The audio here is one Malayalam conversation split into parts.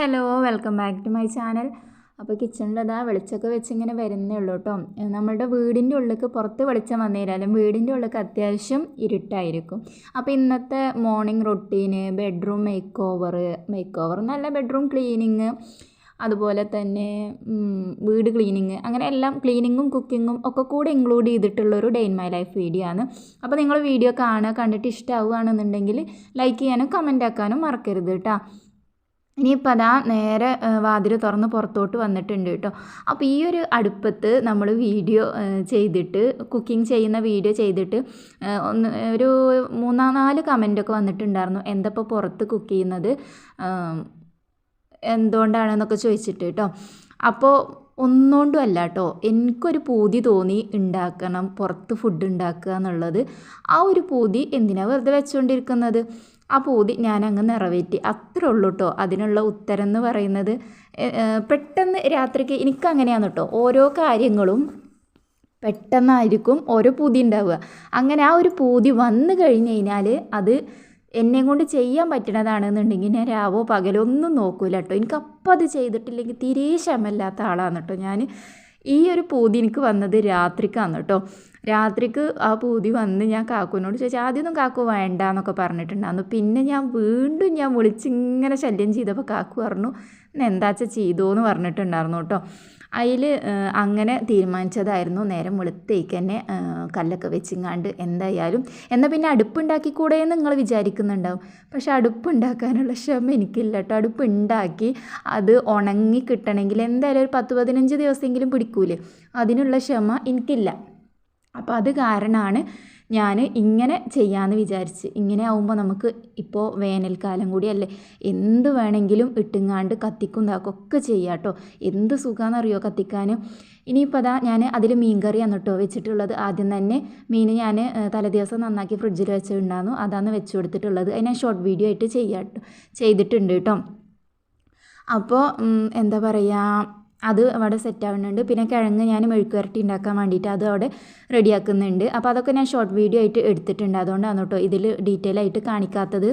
Hello welcome back to my channel. അപ്പോൾ കിച്ചണിലതാ വെളിച്ചമൊക്കെ വെച്ചിങ്ങനെ വരുന്നേ ഉള്ളൂ കേട്ടോ. നമ്മളുടെ വീടിന്റെ ഉള്ളിലേക്ക് പുറത്ത് വെളിച്ചം വന്നേരാലും വീടിന്റെ ഉള്ളിലേക്ക് അത്യാവശ്യം ഇരുട്ടായിരിക്കും. അപ്പോൾ ഇന്നത്തെ morning റൊട്ടീന് bedroom make over make over നല്ല ബെഡ്റൂം ക്ലീനിങ് അതുപോലെ തന്നെ വീട് ക്ലീനിങ് അങ്ങനെ എല്ലാം ക്ലീനിങ്ങും കുക്കിങ്ങും ഒക്കെ കൂടെ include ചെയ്തിട്ടുള്ളൊരു day in my life video ആണ്. അപ്പോൾ നിങ്ങൾ വീഡിയോ കാണുക കണ്ടിട്ട് ഇഷ്ടമാവുകയാണെന്നുണ്ടെങ്കിൽ ലൈക്ക് ചെയ്യാനും കമന്റ് ആക്കാനും മറക്കരുത് കേട്ടോ. ഇനിയിപ്പോൾ അതാ നേരെ വാതിൽ തുറന്ന് പുറത്തോട്ട് വന്നിട്ടുണ്ട് കേട്ടോ. അപ്പോൾ ഈ ഒരു അടുപ്പത്ത് നമ്മൾ വീഡിയോ ചെയ്തിട്ട് കുക്കിംഗ് ചെയ്യുന്ന വീഡിയോ ചെയ്തിട്ട് ഒന്ന് ഒരു മൂന്നാ നാല് കമന്റൊക്കെ വന്നിട്ടുണ്ടായിരുന്നു. എന്തപ്പോൾ പുറത്ത് കുക്ക് ചെയ്യുന്നത് എന്തുകൊണ്ടാണെന്നൊക്കെ ചോദിച്ചിട്ട് കേട്ടോ. അപ്പോൾ ഒന്നുകൊണ്ടും അല്ല കേട്ടോ എനിക്കൊരു പൂതി തോന്നി ഉണ്ടാക്കണം പുറത്ത് ഫുഡ് ഉണ്ടാക്കുക എന്നുള്ളത്. ആ ഒരു പൂതി എന്തിനാണ് വെറുതെ വെച്ചുകൊണ്ടിരിക്കുന്നത് ആ പൂതി ഞാൻ അങ്ങ് നിറവേറ്റി. അത്രേ ഉള്ളൂ കേട്ടോ അതിനുള്ള ഉത്തരം എന്ന് പറയുന്നത് പെട്ടെന്ന് രാത്രിക്ക് എനിക്കങ്ങനെയാണ് കേട്ടോ ഓരോ കാര്യങ്ങളും പെട്ടെന്നായിരിക്കും ഓരോ പൂതി ഉണ്ടാവുക. അങ്ങനെ ആ ഒരു പൂതി വന്നു കഴിഞ്ഞ് കഴിഞ്ഞാൽ അത് എന്നെ കൊണ്ട് ചെയ്യാൻ പറ്റണതാണെന്നുണ്ടെങ്കിൽ ഞാൻ രാവോ പകലോ ഒന്നും നോക്കൂല കേട്ടോ എനിക്ക് അപ്പം അത് ചെയ്തിട്ടില്ലെങ്കിൽ തീരെ ക്ഷമയില്ലാത്ത ആളാണ് കേട്ടോ ഞാൻ ഈ ഒരു പൂതി എനിക്ക് വന്നത് രാത്രിക്കാണ് കേട്ടോ രാത്രിക്ക് ആ പൂതി വന്ന് ഞാൻ കാക്കുവിനോട് ചോദിച്ചാൽ ആദ്യമൊന്നും കാക്കു വേണ്ട എന്നൊക്കെ പറഞ്ഞിട്ടുണ്ടായിരുന്നു. പിന്നെ ഞാൻ വീണ്ടും ഞാൻ വിളിച്ചിങ്ങനെ ശല്യം ചെയ്തപ്പോൾ കാക്കു പറഞ്ഞു എന്താച്ച എന്താച്ചാ ചെയ്തോ എന്ന് പറഞ്ഞിട്ടുണ്ടായിരുന്നു കേട്ടോ. അതിൽ അങ്ങനെ തീരുമാനിച്ചതായിരുന്നു. നേരം വെളുത്തേക്ക് തന്നെ കല്ലൊക്കെ വെച്ചിങ്ങാണ്ട് എന്തായാലും എന്നാൽ പിന്നെ അടുപ്പുണ്ടാക്കിക്കൂടെ എന്ന് നിങ്ങൾ വിചാരിക്കുന്നുണ്ടാവും. പക്ഷേ അടുപ്പുണ്ടാക്കാനുള്ള ക്ഷമ എനിക്കില്ല കേട്ടോ. അടുപ്പ് ഉണ്ടാക്കി അത് ഉണങ്ങി കിട്ടണമെങ്കിൽ എന്തായാലും ഒരു പത്ത് പതിനഞ്ച് ദിവസമെങ്കിലും പിടിക്കൂലേ. അതിനുള്ള ക്ഷമ എനിക്കില്ല. അപ്പോൾ അത് കാരണമാണ് ഞാൻ ഇങ്ങനെ ചെയ്യാമെന്ന് വിചാരിച്ച്. ഇങ്ങനെ ആവുമ്പോൾ നമുക്ക് ഇപ്പോൾ വേനൽക്കാലം കൂടിയല്ലേ എന്ത് വേണമെങ്കിലും ഇട്ടുങ്ങാണ്ട് കത്തിക്കും ഇതാക്കും ഒക്കെ ചെയ്യാം കേട്ടോ എന്ത് സുഖമാണെന്നറിയോ കത്തിക്കാൻ ഇനിയിപ്പോൾ അതാ ഞാൻ അതിൽ മീൻ കറിയാണ് കേട്ടോ വെച്ചിട്ടുള്ളത്. ആദ്യം തന്നെ മീൻ ഞാൻ തലേദിവസം നന്നാക്കി ഫ്രിഡ്ജിൽ വെച്ചിട്ടുണ്ടായിരുന്നു അതാണ് വെച്ച് കൊടുത്തിട്ടുള്ളത്. അതിനെ ഷോർട്ട് വീഡിയോ ആയിട്ട് ചെയ്യാം ചെയ്തിട്ടുണ്ട് കേട്ടോ അപ്പോൾ എന്താ പറയുക അത് അവിടെ സെറ്റ് ആവുന്നുണ്ട്. പിന്നെ കിഴങ്ങ് ഞാൻ മെഴുക്ക് വരട്ടി ഉണ്ടാക്കാൻ വേണ്ടിയിട്ട് അത് അവിടെ റെഡിയാക്കുന്നുണ്ട്. അപ്പോൾ അതൊക്കെ ഞാൻ ഷോർട്ട് വീഡിയോ ആയിട്ട് എടുത്തിട്ടുണ്ട്. അതുകൊണ്ടാണ് കേട്ടോ ഇതിൽ ഡീറ്റെയിൽ ആയിട്ട് കാണിക്കാത്തത്.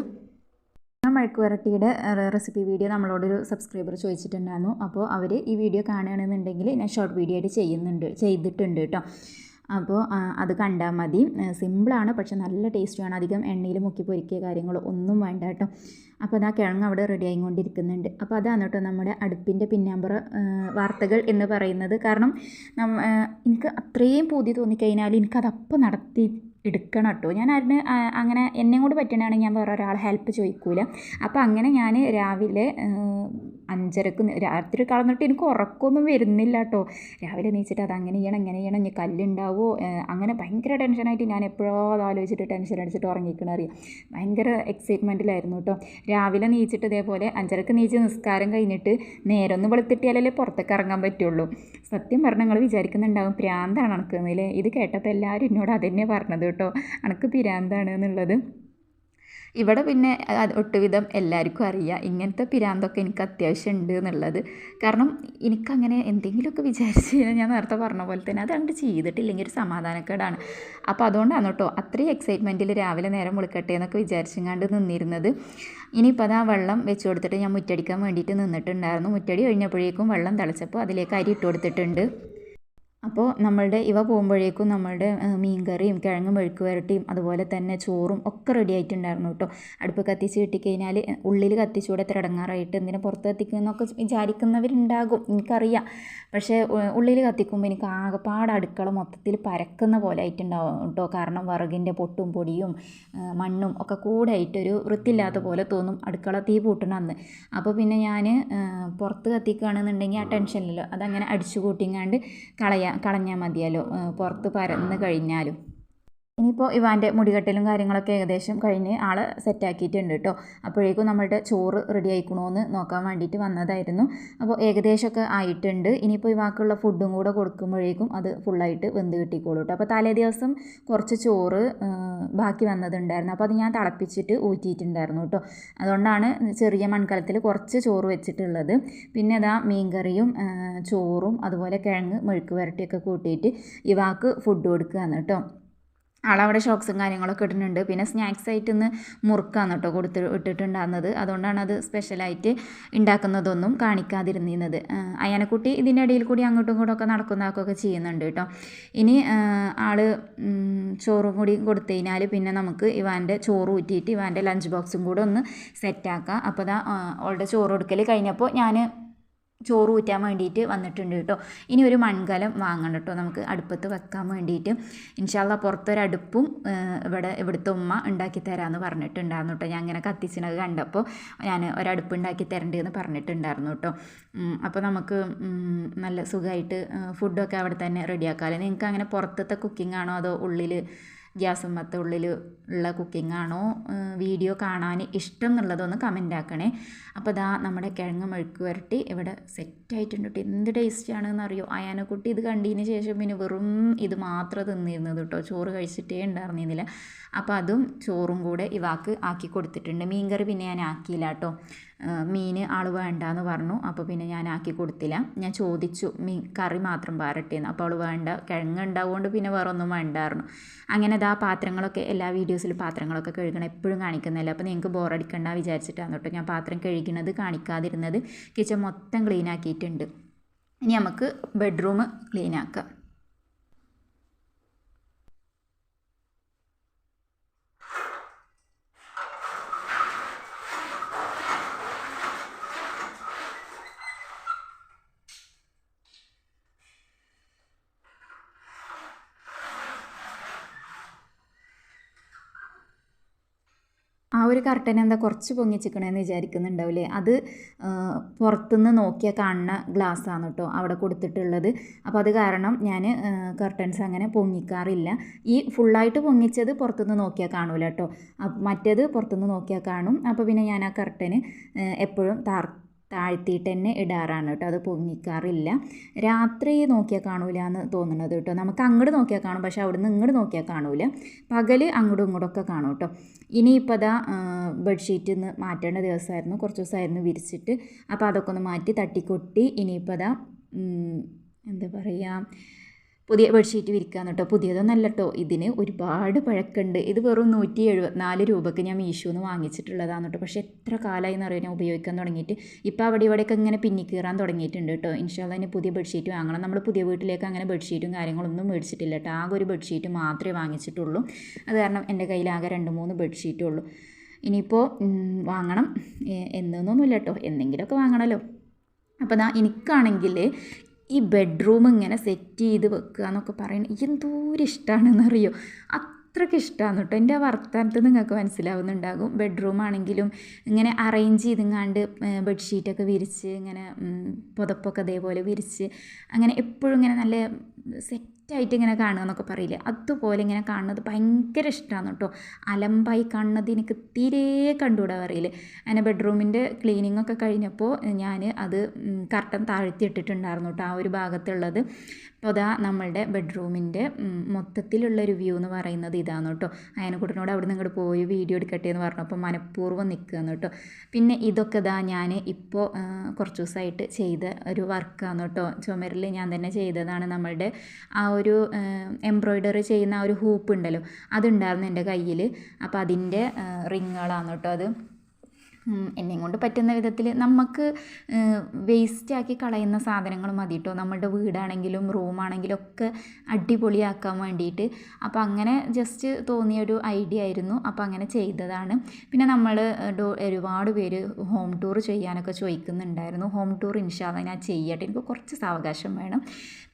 ആ മെഴുക്ക് വരട്ടിയുടെ റെസിപ്പി വീഡിയോ നമ്മളോടൊരു സബ്സ്ക്രൈബർ ചോദിച്ചിട്ടുണ്ടായിരുന്നു. അപ്പോൾ അവർ ഈ വീഡിയോ കാണുകയാണെന്നുണ്ടെങ്കിൽ ഞാൻ ഷോർട്ട് വീഡിയോ ആയിട്ട് ചെയ്യുന്നുണ്ട് ചെയ്തിട്ടുണ്ട് കേട്ടോ അപ്പോൾ അത് കണ്ടാൽ മതി. സിമ്പിളാണ് പക്ഷെ നല്ല ടേസ്റ്റുമാണ് അധികം എണ്ണയിൽ മുക്കി പൊരിക്കുക കാര്യങ്ങളോ ഒന്നും വേണ്ട കേട്ടോ അപ്പോൾ അതാ കിഴങ്ങ് അവിടെ റെഡി ആയിക്കൊണ്ടിരിക്കുന്നുണ്ട്. അപ്പോൾ അതാണ് കേട്ടോ നമ്മുടെ അടുപ്പിന്റെ പിന്നാമ്പുറ വാർത്തകൾ എന്ന് പറയുന്നത്. കാരണം എനിക്ക് അത്രയും പൂതി തോന്നിക്കഴിഞ്ഞാൽ എനിക്കത് അപ്പം നടത്തി എടുക്കണം കേട്ടോ. ഞാൻ അതിന് അങ്ങനെ എന്നെ കൊണ്ട് പറ്റണതാണെങ്കിൽ ഞാൻ വേറെ ഒരാളെ ഹെൽപ്പ് ചോദിക്കൂല. അപ്പോൾ അങ്ങനെ ഞാൻ രാവിലെ അഞ്ചരക്ക് രാത്രി കളന്നിട്ട് എനിക്ക് ഉറക്കമൊന്നും വരുന്നില്ല കേട്ടോ. രാവിലെ നീച്ചിട്ട് അത് അങ്ങനെ ചെയ്യണം ഇങ്ങനെ ചെയ്യണം ഇനി കല്ലുണ്ടാവോ? അങ്ങനെ ഭയങ്കര ടെൻഷനായിട്ട് ഞാൻ എപ്പോഴോ അത് ആലോചിച്ചിട്ട് ടെൻഷൻ അടിച്ചിട്ട് ഉറങ്ങിക്കണ അറിയാം? ഭയങ്കര എക്സൈറ്റ്മെന്റിലായിരുന്നു കേട്ടോ. രാവിലെ നീച്ചിട്ട് ഇതേപോലെ അഞ്ചരക്ക് നീച്ച് നിസ്കാരം കഴിഞ്ഞിട്ട് നേരെ ഒന്ന് വെളുത്തിട്ടിയാലല്ലേ പുറത്തേക്ക് ഇറങ്ങാൻ പറ്റുള്ളൂ. സത്യം പറഞ്ഞാൽ നിങ്ങൾ വിചാരിക്കുന്നുണ്ടാവും പ്രാന്താണ് നടക്കുന്നതിൽ ഇത് കേട്ടപ്പോൾ എല്ലാവരും എന്നോട് അതന്നെ പറഞ്ഞത് അണക്ക് പിരാന്താണ് എന്നുള്ളത്. ഇവിടെ പിന്നെ ഒട്ടുവിധം എല്ലാവർക്കും അറിയാം. ഇങ്ങനത്തെ പിരാന്തൊക്കെ എനിക്ക് അത്യാവശ്യം ഉണ്ട് എന്നുള്ളത്. കാരണം എനിക്കങ്ങനെ എന്തെങ്കിലുമൊക്കെ വിചാരിച്ച് ഞാൻ നേരത്തെ പറഞ്ഞ പോലെ തന്നെ അത് അങ്ങോട്ട് ചെയ്തിട്ടില്ലെങ്കിൽ ഒരു സമാധാനക്കേടാണ്. അപ്പോൾ അതുകൊണ്ടാണ് കേട്ടോ അത്രയും എക്സൈറ്റ്മെന്റിൽ രാവിലെ നേരം വിളിക്കട്ടെ എന്നൊക്കെ വിചാരിച്ചുകൊണ്ട് നിന്നിരുന്നത്. ഇനിയിപ്പോൾ അത് ആ വെള്ളം വെച്ച് കൊടുത്തിട്ട് ഞാൻ മുറ്റടിക്കാൻ വേണ്ടിയിട്ട് നിന്നിട്ടുണ്ടായിരുന്നു. മുറ്റടി കഴിഞ്ഞപ്പോഴേക്കും വെള്ളം തിളച്ചപ്പോൾ അതിലേക്ക് അരി ഇട്ട് കൊടുത്തിട്ടുണ്ട്. അപ്പോൾ നമ്മളുടെ ഇവ പോകുമ്പോഴേക്കും നമ്മളുടെ മീൻ മീൻകറിയും കിഴങ്ങ് മെഴുക്ക് വരട്ടിയും അതുപോലെ തന്നെ ചോറും ഒക്കെ റെഡി ആയിട്ടുണ്ടായിരുന്നു കേട്ടോ. അടുപ്പ് കത്തിച്ച് കിട്ടിക്കഴിഞ്ഞാൽ ഉള്ളിൽ കത്തിച്ചൂടെ തിരടങ്ങാറായിട്ട് എന്തിനാ പുറത്ത് കത്തിക്കുന്നൊക്കെ വിചാരിക്കുന്നവരുണ്ടാകും എനിക്കറിയാം. പക്ഷേ ഉള്ളിൽ കത്തിക്കുമ്പോൾ എനിക്ക് ആകെപ്പാട് അടുക്കള മൊത്തത്തിൽ പരക്കുന്ന പോലെ ആയിട്ടുണ്ടാവും കേട്ടോ. കാരണം വിറകിന്റെ പൊട്ടും പൊടിയും മണ്ണും ഒക്കെ കൂടെ ആയിട്ടൊരു വൃത്തിയില്ലാത്ത പോലെ തോന്നും അടുക്കള തീ പൂട്ടണം അന്ന്. അപ്പോൾ പിന്നെ ഞാൻ പുറത്ത് കത്തിക്കുകയാണെന്നുണ്ടെങ്കിൽ ആ ടെൻഷനിലല്ലോ അതങ്ങനെ അടിച്ചു കൂട്ടിങ്ങാണ്ട് കളയാ. കളഞ്ഞാൽ മതിയല്ലോ. പുറത്ത് പരന്ന് കഴിഞ്ഞാലും. ഇനിയിപ്പോൾ ഇവാന്റെ മുടികെട്ടലും കാര്യങ്ങളൊക്കെ ഏകദേശം കഴിഞ്ഞ് ആളെ സെറ്റാക്കിയിട്ടുണ്ട് കേട്ടോ അപ്പോഴേക്കും നമ്മളുടെ ചോറ് റെഡി ആയിക്കണോന്ന് നോക്കാൻ വേണ്ടിയിട്ട് വന്നതായിരുന്നു. അപ്പോൾ ഏകദേശമൊക്കെ ആയിട്ടുണ്ട്. ഇനിയിപ്പോൾ ഇവാക്കുള്ള ഫുഡും കൂടെ കൊടുക്കുമ്പോഴേക്കും അത് ഫുള്ളായിട്ട് വെന്ത് കിട്ടിക്കോളൂ കേട്ടോ അപ്പോൾ തലേ ദിവസം കുറച്ച് ചോറ് ബാക്കി വന്നതുണ്ടായിരുന്നു. അപ്പോൾ അത് ഞാൻ തിളപ്പിച്ചിട്ട് ഊറ്റിയിട്ടുണ്ടായിരുന്നു കേട്ടോ അതുകൊണ്ടാണ് ചെറിയ മൺകലത്തിൽ കുറച്ച് ചോറ് വെച്ചിട്ടുള്ളത്. പിന്നെ അതാ മീൻകറിയും ചോറും അതുപോലെ കിഴങ്ങ് മെഴുക്ക് വരട്ടിയൊക്കെ കൂട്ടിയിട്ട് ഇവാക്ക് ഫുഡ് കൊടുക്കുകയാണ് കേട്ടോ ആളവിടെ ഷോക്സും കാര്യങ്ങളൊക്കെ ഇട്ടിട്ടുണ്ട്. പിന്നെ സ്നാക്സ് ആയിട്ട് ഇന്ന് മുറുക്കാന്ന് കേട്ടോ കൊടുത്ത് ഇട്ടിട്ടുണ്ടാകുന്നത് അതുകൊണ്ടാണ് അത് സ്പെഷ്യലായിട്ട് ഉണ്ടാക്കുന്നതൊന്നും കാണിക്കാതിരുന്നിരുന്നത്. അയാനക്കുട്ടി ഇതിന്റെ ഇടയിൽ കൂടി അങ്ങോട്ടും ഇങ്ങോട്ടും ഒക്കെ നടക്കുന്നതൊക്കെ ചെയ്യുന്നുണ്ട് കേട്ടോ. ഇനി ആൾ ചോറും കൂടി കൊടുത്തു കഴിഞ്ഞാൽ പിന്നെ നമുക്ക് ഇവാന്റെ ചോറ് ഊറ്റിയിട്ട് ഇവാന്റെ ലഞ്ച് ബോക്സും കൂടെ ഒന്ന് സെറ്റാക്കാം അപ്പോൾ ദാ അവളുടെ ചോറ് കൊടുക്കൽ കഴിഞ്ഞപ്പോൾ ഞാൻ ചോറ് ഊറ്റാൻ വേണ്ടിയിട്ട് വന്നിട്ടുണ്ട് കേട്ടോ. ഇനി ഒരു മൺകലം വാങ്ങണം കേട്ടോ. നമുക്ക് അടുപ്പത്ത് വെക്കാൻ വേണ്ടിയിട്ട്. ഇൻഷാല്ല പുറത്തൊരടുപ്പും ഇവിടെ ഇവിടുത്തെ ഉമ്മ ഉണ്ടാക്കി തരാമെന്ന് പറഞ്ഞിട്ടുണ്ടായിരുന്നു കേട്ടോ. ഞാൻ ഇങ്ങനെ കത്തിച്ചിനത് കണ്ടപ്പോൾ ഞാൻ ഒരടുപ്പ് ഉണ്ടാക്കി തരേണ്ടതെന്ന് പറഞ്ഞിട്ടുണ്ടായിരുന്നു കേട്ടോ. അപ്പോൾ നമുക്ക് നല്ല സുഖമായിട്ട് ഫുഡൊക്കെ അവിടെ തന്നെ റെഡിയാക്കാമല്ലോ നിങ്ങൾക്ക് അങ്ങനെ പുറത്തത്തെ കുക്കിംഗ് ആണോ അതോ ഉള്ളിൽ ഗ്യാസുമ്മത്തെ ഉള്ളിൽ ഉള്ള കുക്കിംഗ് ആണോ വീഡിയോ കാണാൻ ഇഷ്ടം എന്നുള്ളതൊന്ന് കമന്റ് ആക്കണേ അപ്പോൾ ഇതാ നമ്മുടെ കിഴങ്ങ് മെഴുക്ക് വരട്ടി ഇവിടെ സെറ്റായിട്ടുണ്ട് കേട്ടോ എന്ത് ടേസ്റ്റാണെന്ന് അറിയോ അയാനക്കുട്ടി ഇത് കണ്ടതിന് ശേഷം പിന്നെ വെറും ഇത് മാത്രം തിന്നിരുന്നത് കേട്ടോ ചോറ് കഴിച്ചിട്ടേ ഉണ്ടായിരുന്നില്ല അപ്പോൾ അതും ചോറും കൂടെ ഇവാക്ക് ആക്കി കൊടുത്തിട്ടുണ്ട്. മീൻകറി പിന്നെ ഞാൻ ആക്കിയില്ല കേട്ടോ മീൻ ആൾ വേണ്ടാന്ന് പറഞ്ഞു. അപ്പോൾ പിന്നെ ഞാൻ ആക്കി കൊടുത്തില്ല. ഞാൻ ചോദിച്ചു മീൻ കറി മാത്രം പാരട്ടേന്ന്. അപ്പോൾ അവൾ വേണ്ട കിഴങ്ങ് ഉണ്ടാവുകൊണ്ട് പിന്നെ വേറെ ഒന്നും വേണ്ടായിരുന്നു അങ്ങനെ ഇതാ പാത്രങ്ങളൊക്കെ എല്ലാ വീഡിയോസിലും പാത്രങ്ങളൊക്കെ കഴുകണം. എപ്പോഴും കാണിക്കുന്നില്ല. അപ്പോൾ നിങ്ങൾക്ക് ബോറടിക്കണ്ട വിചാരിച്ചിട്ടാണ് കേട്ടോ ഞാൻ പാത്രം കഴുകുന്നത് കാണിക്കാതിരുന്നത്. കിച്ചൺ മൊത്തം ക്ലീൻ ആക്കിയിട്ടുണ്ട്. ഇനി നമുക്ക് ബെഡ്റൂം ക്ലീൻ ആക്കാം ആ ഒരു കർട്ടൻ എന്താ കുറച്ച് പൊങ്ങിച്ചിക്കണമെന്ന് വിചാരിക്കുന്നുണ്ടാവില്ലേ? അത് പുറത്തുനിന്ന് നോക്കിയാൽ കാണുന്ന ഗ്ലാസ്സാണ് കേട്ടോ അവിടെ കൊടുത്തിട്ടുള്ളത്. അപ്പോൾ അത് കാരണം ഞാൻ കർട്ടൻസ് അങ്ങനെ പൊങ്ങിക്കാറില്ല. ഈ ഫുള്ളായിട്ട് പൊങ്ങിച്ചത് പുറത്തുനിന്ന് നോക്കിയാൽ കാണൂല കേട്ടോ. മറ്റേത് പുറത്തുനിന്ന് നോക്കിയാൽ കാണും. അപ്പോൾ പിന്നെ ഞാൻ ആ കർട്ടന് എപ്പോഴും താർ താഴ്ത്തിയിട്ട് തന്നെ ഇടാറാണ് കേട്ടോ. അത് പൊങ്ങിക്കാറില്ല. രാത്രി നോക്കിയാൽ കാണൂല എന്ന് തോന്നുന്നത് കേട്ടോ. നമുക്ക് അങ്ങോട്ട് നോക്കിയാൽ കാണും പക്ഷേ അവിടുന്ന് ഇങ്ങോട്ട് നോക്കിയാൽ കാണൂല. പകൽ അങ്ങോട്ടും ഇങ്ങോട്ടൊക്കെ കാണും കേട്ടോ. ഇനിയിപ്പോൾ അതാ ബെഡ്ഷീറ്റ് നിന്ന് മാറ്റേണ്ട ദിവസമായിരുന്നു. കുറച്ച് ദിവസമായിരുന്നു വിരിച്ചിട്ട്. അപ്പോൾ അതൊക്കെ ഒന്ന് മാറ്റി തട്ടിക്കൊട്ടി ഇനിയിപ്പോൾ അതാ എന്താ പറയുക പുതിയ ബെഡ്ഷീറ്റ് വിരിക്കാൻ കേട്ടോ പുതിയതൊന്നല്ല കേട്ടോ ഇതിന് ഒരുപാട് പഴക്കമുണ്ട് ഇത് വെറും നൂറ്റി എഴുപത്തിനാല് രൂപയ്ക്ക് ഞാൻ മീഷോന്ന് വാങ്ങിച്ചിട്ടുള്ളതാണ് കേട്ടോ പക്ഷേ എത്ര കാലമായി എന്ന് ഞാൻ ഉപയോഗിക്കാൻ തുടങ്ങിയിട്ട്. ഇപ്പോൾ അവിടെ ഇവിടെയൊക്കെ ഇങ്ങനെ പിന്നി കയറാൻ തുടങ്ങിയിട്ടുണ്ട് കേട്ടോ ഇൻഷാല്ല ഇനി പുതിയ ബെഡ്ഷീറ്റ് വാങ്ങണം. നമ്മൾ പുതിയ വീട്ടിലേക്ക് അങ്ങനെ ബെഡ്ഷീറ്റും കാര്യങ്ങളൊന്നും മേടിച്ചിട്ടില്ല കേട്ടോ ആകെ ഒരു ബെഡ്ഷീറ്റ് മാത്രമേ വാങ്ങിച്ചിട്ടുള്ളൂ. അത് കാരണം എന്റെ കയ്യിൽ ആകെ രണ്ട് മൂന്ന് ബെഡ്ഷീറ്റേ ഉള്ളൂ. ഇനിയിപ്പോൾ വാങ്ങണം. എന്നൊന്നുമില്ല കേട്ടോ എന്തെങ്കിലുമൊക്കെ വാങ്ങണമല്ലോ അപ്പോൾ ദാ എനിക്കാണെങ്കിൽ ഈ ബെഡ്റൂം ഇങ്ങനെ സെറ്റ് ചെയ്ത് വെക്കുക എന്നൊക്കെ പറയുന്നത് എന്തോരം ഇഷ്ടമാണെന്നറിയോ അത്രയ്ക്ക് ഇഷ്ടമാണ് കേട്ടോ. എന്റെ വർത്തമാനത്ത് നിങ്ങൾക്ക് മനസ്സിലാവുന്നുണ്ടാകും. ബെഡ്റൂം ആണെങ്കിലും ഇങ്ങനെ അറേഞ്ച് ചെയ്തെങ്ങാണ്ട് ബെഡ്ഷീറ്റൊക്കെ വിരിച്ച് ഇങ്ങനെ പുതപ്പൊക്കെ അതേപോലെ വിരിച്ച് അങ്ങനെ എപ്പോഴും ഇങ്ങനെ നല്ല സെറ്റ് സെറ്റായിട്ട് ഇങ്ങനെ കാണുക എന്നൊക്കെ പറയില്ലേ? അതുപോലെ ഇങ്ങനെ കാണുന്നത് ഭയങ്കര ഇഷ്ടമാണ് കേട്ടോ. അലമ്പായി കാണുന്നത് എനിക്ക് തീരെ കണ്ടുകൂടാ പറയില്ലേ? അങ്ങനെ ബെഡ്റൂമിന്റെ ക്ലീനിങ് ഒക്കെ കഴിഞ്ഞപ്പോൾ ഞാൻ അത് കർട്ടൻ താഴ്ത്തി ഇട്ടിട്ടുണ്ടായിരുന്നു കേട്ടോ ആ ഒരു ഭാഗത്തുള്ളത്. അപ്പോൾ അതാ നമ്മളുടെ ബെഡ്റൂമിന്റെ മൊത്തത്തിലുള്ളൊരു വ്യൂ എന്ന് പറയുന്നത് ഇതാണ് കേട്ടോ. അയനക്കുട്ടനോട് അവിടെ നിന്ന് ഇങ്ങോട്ട് പോയി വീഡിയോ എടുക്കട്ടെ എന്ന് പറഞ്ഞപ്പോൾ മനഃപൂർവം നിൽക്കുകയാണ് കേട്ടോ. പിന്നെ ഇതൊക്കെ ഇതാ ഞാൻ ഇപ്പോൾ കുറച്ച് ദിവസമായിട്ട് ചെയ്ത ഒരു വർക്കാണ് കേട്ടോ. ചുമരിൽ ഞാൻ തന്നെ ചെയ്തതാണ് നമ്മളുടെ ആ ഒരു എംബ്രോയ്ഡറി ചെയ്യുന്ന ആ ഒരു ഹൂപ്പ് ഉണ്ടല്ലോ അതുണ്ടായിരുന്നു എന്റെ കയ്യിൽ. അപ്പോൾ അതിന്റെ റിങ്ങുകളാണ് കേട്ടോ അത്. എന്നെയും കൊണ്ട് പറ്റുന്ന വിധത്തിൽ നമുക്ക് വേസ്റ്റാക്കി കളയുന്ന സാധനങ്ങൾ മതി കേട്ടോ നമ്മളുടെ വീടാണെങ്കിലും റൂമാണെങ്കിലും ഒക്കെ അടിപൊളിയാക്കാൻ വേണ്ടിയിട്ട് അപ്പോൾ അങ്ങനെ ജസ്റ്റ് തോന്നിയൊരു ഐഡിയ ആയിരുന്നു. അപ്പോൾ അങ്ങനെ ചെയ്തതാണ്. പിന്നെ നമ്മൾ ഒരുപാട് പേര് ഹോം ടൂർ ചെയ്യാനൊക്കെ ചോദിക്കുന്നുണ്ടായിരുന്നു ഹോം ടൂർ ഇൻഷാല്ല ഞാൻ ചെയ്യട്ടെ. എനിക്ക് കുറച്ച് സാവകാശം വേണം.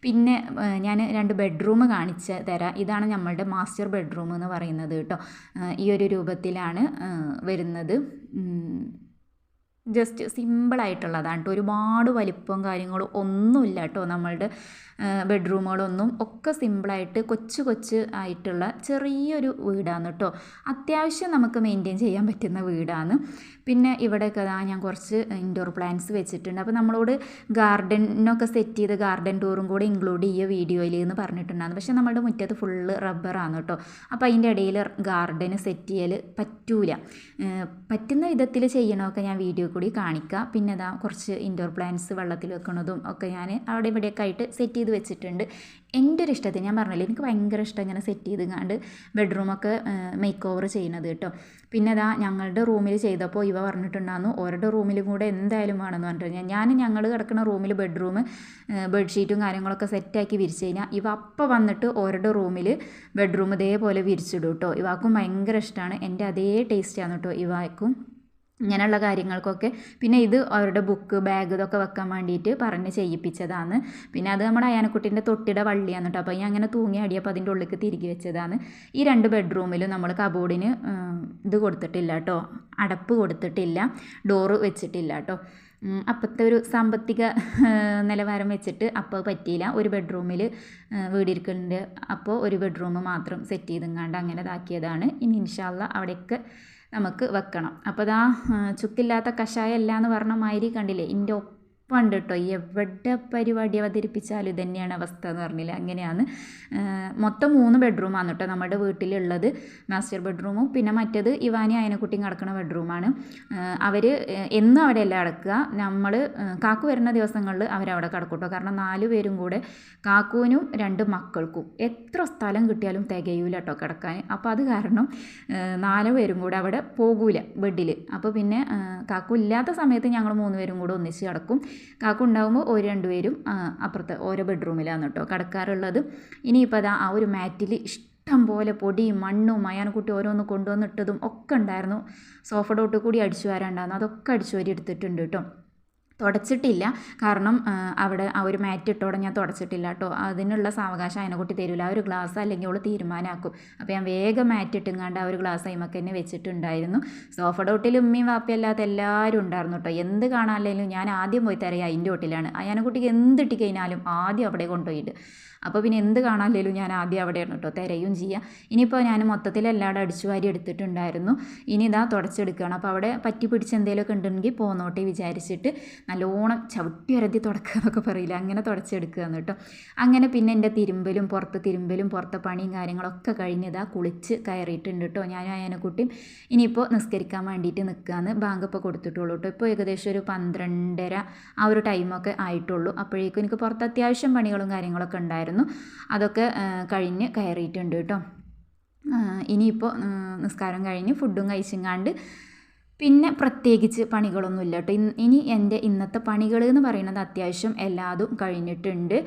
പിന്നെ ഞാൻ രണ്ട് ബെഡ്റൂം കാണിച്ച് തരാം. ഇതാണ് നമ്മളുടെ മാസ്റ്റർ ബെഡ്റൂം എന്ന് പറയുന്നത് കേട്ടോ. ഈ ഒരു രൂപത്തിലാണ് വരുന്നത്. ജസ്റ്റ് സിമ്പിളായിട്ടുള്ളതാണ് കേട്ടോ. ഒരുപാട് വലിപ്പവും കാര്യങ്ങളും ഒന്നുമില്ല കേട്ടോ നമ്മളുടെ ബെഡ്റൂമുകളൊന്നും ഒക്കെ സിമ്പിളായിട്ട് കൊച്ചു കൊച്ചു ആയിട്ടുള്ള ചെറിയൊരു വീടാണ് കേട്ടോ. അത്യാവശ്യം നമുക്ക് മെയിന്റെയിൻ ചെയ്യാൻ പറ്റുന്ന വീടാണ്. പിന്നെ ഇവിടെയൊക്കെ അതാ ഞാൻ കുറച്ച് ഇൻഡോർ പ്ലാന്റ്സ് വെച്ചിട്ടുണ്ട്. അപ്പോൾ നമ്മളോട് ഗാർഡനൊക്കെ സെറ്റ് ചെയ്ത് ഗാർഡൻ ടൂറും കൂടി ഇൻക്ലൂഡ് ചെയ്യുക വീഡിയോയിൽ എന്ന് പറഞ്ഞിട്ടുണ്ടായിരുന്നു. പക്ഷേ നമ്മുടെ മുറ്റത്ത് ഫുള്ള് റബ്ബറാണ് കേട്ടോ. അപ്പോൾ അതിന്റെ ഇടയിൽ ഗാർഡന് സെറ്റ് ചെയ്യൽ പറ്റൂല. പറ്റുന്ന വിധത്തിൽ ചെയ്യണമൊക്കെ ഞാൻ വീഡിയോ കൂടി കാണിക്കാം. പിന്നെ അതാ കുറച്ച് ഇൻഡോർ പ്ലാന്റ്സ് വെള്ളത്തിൽ വെക്കുന്നതും ഒക്കെ ഞാൻ അവിടെ ഇവിടെയൊക്കെ ആയിട്ട് സെറ്റ് ചെയ്ത് വെച്ചിട്ടുണ്ട്. എന്റെ ഒരു ഇഷ്ടത്തിന് ഞാൻ പറഞ്ഞില്ലേ എനിക്ക് ഭയങ്കര ഇഷ്ടം ഇങ്ങനെ സെറ്റ് ചെയ്ത് കണ്ട് ബെഡ്റൂമൊക്കെ മേക്ക് ഓവർ ചെയ്യുന്നത് കേട്ടോ. പിന്നെ അതാ ഞങ്ങളുടെ റൂമിൽ ചെയ്തപ്പോൾ ഇവ പറഞ്ഞിട്ടുണ്ടായിരുന്നു ഓരുടെ റൂമിലും കൂടെ എന്തായാലും വേണമെന്ന് പറഞ്ഞിട്ട് ഞാൻ ഞങ്ങൾ കിടക്കുന്ന റൂമിൽ ബെഡ്റൂം ബെഡ്ഷീറ്റും കാര്യങ്ങളൊക്കെ സെറ്റാക്കി വിരിച്ചു കഴിഞ്ഞാൽ ഇവ അപ്പം വന്നിട്ട് ഓരുടെ റൂമിൽ ബെഡ്റൂം ഇതേപോലെ വിരിച്ചിടും കേട്ടോ ഇവാക്കും ഭയങ്കര ഇഷ്ടമാണ് എന്റെ അതേ ടേസ്റ്റാണ് കേട്ടോ ഇവാക്കും. ഇങ്ങനെയുള്ള കാര്യങ്ങൾക്കൊക്കെ. പിന്നെ ഇത് അവരുടെ ബുക്ക് ബാഗ് ഇതൊക്കെ വെക്കാൻ വേണ്ടിയിട്ട് പറഞ്ഞ് ചെയ്യിപ്പിച്ചതാണ്. പിന്നെ അത് നമ്മുടെ അയാനക്കുട്ടീന്റെ തൊട്ടിയുടെ വള്ളിയാണ് കേട്ടോ. അപ്പോൾ ഞാൻ അങ്ങനെ തൂങ്ങി അടിയപ്പോൾ അതിന്റെ ഉള്ളിലേക്ക് തിരികെ വെച്ചതാണ്. ഈ രണ്ട് ബെഡ്റൂമിലും നമ്മൾ കബോർഡിന് ഇത് കൊടുത്തിട്ടില്ല കേട്ടോ. അടപ്പ് കൊടുത്തിട്ടില്ല. ഡോറ് വെച്ചിട്ടില്ല കേട്ടോ. അപ്പോഴത്തെ ഒരു സാമ്പത്തിക നിലവാരം വെച്ചിട്ട് അപ്പോൾ പറ്റിയില്ല. ഒരു ബെഡ്റൂമിൽ വീടിരിക്കുന്നുണ്ട്. അപ്പോൾ ഒരു ബെഡ്റൂം മാത്രം സെറ്റ് ചെയ്തെങ്ങാണ്ട് അങ്ങനെ ഇതാക്കിയതാണ്. ഇനി ഇൻഷാല്ല അവിടെയൊക്കെ നമുക്ക് വെക്കണം. അപ്പോൾ ഇതാ ചുക്കില്ലാത്ത കഷായം അല്ല എന്ന് പറഞ്ഞ മാതിരി കണ്ടില്ലേ ഇന്റെ ഒപ്പം ഉണ്ട് കേട്ടോ എവിടെ പരിപാടി അവതരിപ്പിച്ചാലും ഇതന്നെയാണ് തന്നെയാണ് അവസ്ഥ എന്ന് പറഞ്ഞില്ല? അങ്ങനെയാണ്. മൊത്തം മൂന്ന് ബെഡ്റൂമാണ് കേട്ടോ നമ്മുടെ വീട്ടിലുള്ളത്. മാസ്റ്റർ ബെഡ്റൂമും പിന്നെ മറ്റേത് ഇവാനി അയനക്കുട്ടിയും കിടക്കുന്ന ബെഡ്റൂമാണ്. അവർ എന്നും അവിടെയല്ല കിടക്കുക. നമ്മൾ കാക്കു വരുന്ന ദിവസങ്ങളിൽ അവരവിടെ കിടക്കും കേട്ടോ. കാരണം നാല് പേരും കൂടെ കാക്കുവിനും രണ്ട് മക്കൾക്കും. എത്ര സ്ഥലം കിട്ടിയാലും തികയൂല കേട്ടോ കിടക്കാൻ. അപ്പോൾ അത് കാരണം നാല് പേരും കൂടെ അവിടെ പോകൂല ബെഡിൽ അപ്പോൾ പിന്നെ കാക്കു ഇല്ലാത്ത സമയത്ത് ഞങ്ങൾ മൂന്ന് പേരും കൂടെ ഒന്നിച്ച് കിടക്കും. കാക്കു ഉണ്ടാകുമ്പോൾ ഒരു രണ്ടുപേരും അപ്പുറത്ത് ഓരോ ബെഡ്റൂമിലാണ് കേട്ടോ കടക്കാറുള്ളത്. ഇനിയിപ്പോൾ അതാ ആ ഒരു മാറ്റിൽ ഇഷ്ടം പോലെ പൊടിയും മണ്ണും അയാനക്കുട്ടി ഓരോന്ന് കൊണ്ടുവന്നിട്ടതും ഒക്കെ ഉണ്ടായിരുന്നു. സോഫയുടെ കൂടി അടിച്ചു വരാണ്ടായിരുന്നു. അതൊക്കെ അടിച്ചു വരി എടുത്തിട്ടുണ്ട് കേട്ടോ. തുടച്ചിട്ടില്ല. കാരണം അവിടെ ആ ഒരു മാറ്റ് ഇട്ടോടെ ഞാൻ തുടച്ചിട്ടില്ല കേട്ടോ അതിനുള്ള സാവകാശം അതിനെക്കുട്ടി തരില്ല ആ ഒരു ഗ്ലാസ് അല്ലെങ്കിൽ അവൾ തീരുമാനമാക്കും അപ്പോൾ ഞാൻ വേഗം മാറ്റ് ഇട്ടുങ്ങാണ്ട് ആ ഒരു ഗ്ലാസ് അയിമൊക്കെ തന്നെ വെച്ചിട്ടുണ്ടായിരുന്നു. സോഫ ഡോട്ടിൽ ഉമ്മയും വാപ്പയും അല്ലാത്ത എല്ലാവരും ഉണ്ടായിരുന്നു കേട്ടോ എന്ത് കാണാനല്ലെങ്കിലും ഞാൻ ആദ്യം പോയി തരയാ. അതിന്റെ ഒട്ടിലാണ് അയാനെക്കുട്ടിക്ക് എന്ത് ഇട്ടിക്കഴിഞ്ഞാലും ആദ്യം അവിടെ കൊണ്ടുപോയിട്ട് അപ്പോൾ പിന്നെ എന്ത് കാണാമല്ലേലും ഞാൻ ആദ്യം അവിടെ അവിടെയാണ് കേട്ടോ തിരയും ചെയ്യുക ഇനിയിപ്പോൾ ഞാൻ മൊത്തത്തിൽ എല്ലാവരും അടിച്ചു വാരി എടുത്തിട്ടുണ്ടായിരുന്നു. ഇനി ഇതാ തുടച്ചെടുക്കുകയാണ് അപ്പോൾ അവിടെ പറ്റി പിടിച്ച് എന്തെങ്കിലുമൊക്കെ ഉണ്ടെങ്കിൽ പോന്നോട്ടെ വിചാരിച്ചിട്ട് നല്ലോണം ചവിട്ടി അരതി തുടക്കുക എന്നൊക്കെ പറയില്ല? അങ്ങനെ തുടച്ചെടുക്കുകയെന്ന് കേട്ടോ അങ്ങനെ പിന്നെ എന്റെ തിരുമ്പലും പുറത്ത് തിരുമ്പലും പുറത്തെ പണിയും കാര്യങ്ങളൊക്കെ കഴിഞ്ഞ് ഇതാ കുളിച്ച് കയറിയിട്ടുണ്ട് കേട്ടോ ഞാനും അയനക്കുട്ടിയും ഇനിയിപ്പോൾ നിസ്കരിക്കാൻ വേണ്ടിയിട്ട് നിൽക്കുകയെന്ന് ബാങ്ക് ഇപ്പോൾ കൊടുത്തിട്ടുള്ളൂ കേട്ടോ ഇപ്പോൾ ഏകദേശം ഒരു പന്ത്രണ്ടര ആ ഒരു ടൈമൊക്കെ ആയിട്ടുള്ളൂ. അപ്പോഴേക്കും എനിക്ക് പുറത്ത് അത്യാവശ്യം പണികളും കാര്യങ്ങളൊക്കെ ഉണ്ടായിരുന്നു. അതൊക്കെ കഴിഞ്ഞ് കയറിയിട്ടുണ്ട് കേട്ടോ. ഇനിയിപ്പോൾ നിസ്കാരം കഴിഞ്ഞ് ഫുഡും കഴിച്ചെങ്ങാണ്ട് പിന്നെ പ്രത്യേകിച്ച് പണികളൊന്നുമില്ല കേട്ടോ. ഇനി എന്റെ ഇന്നത്തെ പണികൾ എന്ന് പറയുന്നത് അത്യാവശ്യം എല്ലാതും കഴിഞ്ഞിട്ടുണ്ട്.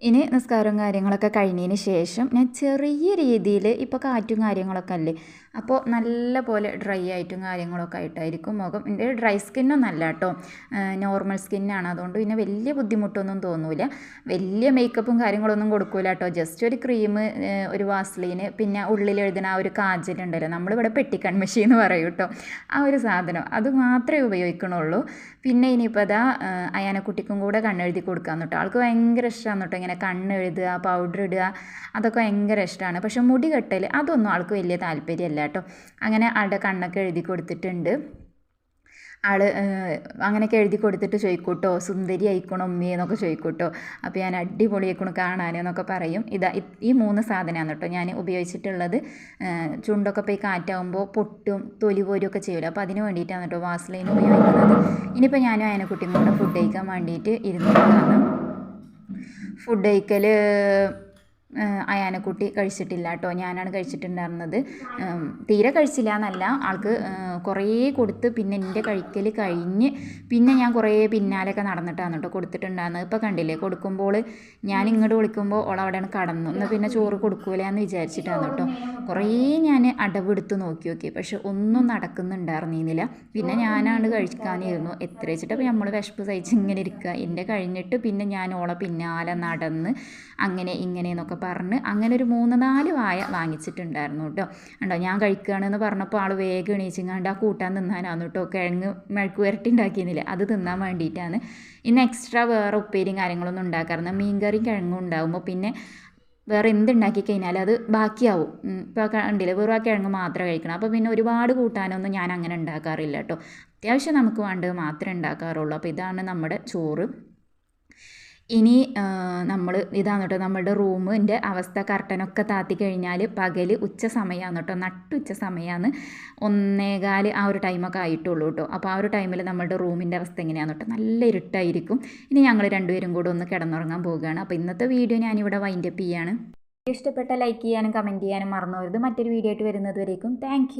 ഇനി നിസ്കാരവും കാര്യങ്ങളൊക്കെ കഴിഞ്ഞതിന് ശേഷം ഞാൻ ചെറിയ രീതിയിൽ ഇപ്പോൾ കാറ്റും കാര്യങ്ങളൊക്കെ അല്ലേ? അപ്പോൾ നല്ല പോലെ ഡ്രൈ ആയിട്ടും കാര്യങ്ങളൊക്കെ ആയിട്ടായിരിക്കും മുഖം. എന്റെ ഡ്രൈ സ്കിന്നൊന്നും അല്ല കേട്ടോ. നോർമൽ സ്കിന്നാണ്. അതുകൊണ്ട് പിന്നെ വലിയ ബുദ്ധിമുട്ടൊന്നും തോന്നൂല. വലിയ മേക്കപ്പും കാര്യങ്ങളൊന്നും കൊടുക്കൂല കേട്ടോ. ജസ്റ്റ് ഒരു ക്രീം ഒരു വാസ്ലീന് പിന്നെ ഉള്ളിൽ എഴുതുന്ന ആ ഒരു കാജലുണ്ടല്ലോ നമ്മളിവിടെ പെട്ടിക്കൺമഷി എന്ന് പറയും കേട്ടോ. ആ ഒരു സാധനം. അത് മാത്രമേ ഉപയോഗിക്കണുള്ളൂ. പിന്നെ ഇനിയിപ്പോൾ അതാ അയാനക്കുട്ടിക്കും കൂടെ കണ്ണെഴുതി കൊടുക്കാൻ കേട്ടോ. ആൾക്ക് ഭയങ്കര ഇഷ്ടമാണ് കേട്ടോ. ഇങ്ങനെ കണ്ണെഴുതുക പൗഡർ ഇടുക അതൊക്കെ ഭയങ്കര ഇഷ്ടമാണ്. പക്ഷെ മുടി കെട്ടൽ അതൊന്നും ആൾക്ക് വലിയ താല്പര്യമല്ല കേട്ടോ. അങ്ങനെ ആളുടെ കണ്ണൊക്കെ എഴുതി കൊടുത്തിട്ടുണ്ട്. ആൾ അങ്ങനെയൊക്കെ എഴുതി കൊടുത്തിട്ട് ചോദിക്കൂട്ടോ സുന്ദരി ആയിക്കണോ ഉമ്മയെ എന്നൊക്കെ ചോദിക്കൂട്ടോ. അപ്പോൾ ഞാൻ അടിപൊളി ആയിക്കണു കാണാൻ എന്നൊക്കെ പറയും. ഇതാ ഈ മൂന്ന് സാധനമാണ് കേട്ടോ ഞാൻ ഉപയോഗിച്ചിട്ടുള്ളത്. ചുണ്ടൊക്കെ പോയി കാറ്റാവുമ്പോൾ പൊട്ടും തൊലി പോരുമൊക്കെ ചെയ്യില്ല അപ്പോൾ അതിന് വേണ്ടിയിട്ടാണ് കേട്ടോ വാസ്ലൈൻ ഉപയോഗിക്കുന്നത്. ഇനിയിപ്പോൾ ഞാനും അതിനെക്കുട്ടിയും കൂടെ ഫുഡ് കഴിക്കാൻ വേണ്ടിയിട്ട് ഇരുന്നിട്ടാണ് ഫുഡ് കഴിക്കൽ അയാനക്കുട്ടി കഴിച്ചിട്ടില്ല കേട്ടോ. ഞാനാണ് കഴിച്ചിട്ടുണ്ടായിരുന്നത്. തീരെ കഴിച്ചില്ല എന്നല്ല. ആൾക്ക് കുറേ കൊടുത്ത് പിന്നെ എന്റെ കഴിക്കൽ കഴിഞ്ഞ് പിന്നെ ഞാൻ കുറേ പിന്നാലെയൊക്കെ നടന്നിട്ടാണ് കേട്ടോ കൊടുത്തിട്ടുണ്ടായിരുന്നത്. ഇപ്പോൾ കണ്ടില്ലേ കൊടുക്കുമ്പോൾ ഞാൻ ഇങ്ങോട്ട് വിളിക്കുമ്പോൾ ഓൾ അവിടെയാണ് കടന്നു. എന്നാൽ പിന്നെ ചോറ് കൊടുക്കൂല എന്ന് വിചാരിച്ചിട്ടാണ് കേട്ടോ. കുറേ ഞാൻ അടവെടുത്ത് നോക്കി നോക്കി. പക്ഷെ ഒന്നും നടക്കുന്നുണ്ടായിരുന്നില്ല. പിന്നെ ഞാനാണ് കഴിക്കാനിരുന്നു. എത്ര വെച്ചിട്ട് അപ്പോൾ നമ്മൾ വിശപ്പ് സഹിച്ച് ഇങ്ങനെ ഇരിക്കുക. എന്റെ കഴിഞ്ഞിട്ട് പിന്നെ ഞാൻ ഓളെ പിന്നാലെ നടന്ന് അങ്ങനെ ഇങ്ങനെ പറഞ്ഞ് അങ്ങനെ ഒരു മൂന്ന് നാല് വായ വാങ്ങിച്ചിട്ടുണ്ടായിരുന്നു കേട്ടോ. ഉണ്ടോ ഞാൻ കഴിക്കുകയാണെന്ന് പറഞ്ഞപ്പോൾ ആൾ വേഗം എണീച്ചിങ്ങാണ്ട് ആ കൂട്ടാൻ തിന്നാനാണ് കേട്ടോ. കിഴങ്ങ് മെഴുക്ക് വരട്ടി ഉണ്ടാക്കിയിരുന്നില്ല? അത് തിന്നാൻ വേണ്ടിയിട്ടാണ്. ഇന്ന് എക്സ്ട്രാ വേറെ ഉപ്പേരിയും കാര്യങ്ങളൊന്നും ഉണ്ടാക്കാറുണ്ട് മീൻകറിയും കിഴങ്ങും ഉണ്ടാകുമ്പോൾ പിന്നെ വേറെ എന്തുണ്ടാക്കി കഴിഞ്ഞാൽ അത് ബാക്കിയാവും. ഇപ്പോൾ കണ്ടില്ല വെറും ആ കിഴങ്ങ് മാത്രമേ കഴിക്കണം. അപ്പോൾ പിന്നെ ഒരുപാട് കൂട്ടാനൊന്നും ഞാൻ അങ്ങനെ ഉണ്ടാക്കാറില്ല കേട്ടോ. അത്യാവശ്യം നമുക്ക് വേണ്ടത് മാത്രമേ ഉണ്ടാക്കാറുള്ളൂ. അപ്പോൾ ഇതാണ് നമ്മുടെ ചോറ്. ഇനി നമ്മൾ ഇതാണ് കേട്ടോ നമ്മളുടെ റൂമിന്റെ അവസ്ഥ കർട്ടനൊക്കെ താത്തി കഴിഞ്ഞാൽ പകൽ ഉച്ച സമയമാണ് കേട്ടോ നട്ടുച്ച സമയമാണ് ഒന്നേകാൽ ആ ഒരു ടൈമൊക്കെ ആയിട്ടുള്ളൂ കേട്ടോ അപ്പോൾ ആ ഒരു ടൈമിൽ നമ്മുടെ റൂമിന്റെ അവസ്ഥ എങ്ങനെയാണ് കേട്ടോ നല്ല ഇരുട്ടായിരിക്കും. ഇനി ഞങ്ങൾ രണ്ടുപേരും കൂടെ ഒന്ന് കിടന്നുറങ്ങാൻ പോവുകയാണ്. അപ്പോൾ ഇന്നത്തെ വീഡിയോ ഞാനിവിടെ വൈൻഡപ്പ് ചെയ്യാണ്. ഇഷ്ടപ്പെട്ട ലൈക്ക് ചെയ്യാനും കമന്റ് ചെയ്യാനും മറന്നു പോകരുത് മറ്റൊരു വീഡിയോ ആയിട്ട് വരുന്നത് വരേക്കും. താങ്ക്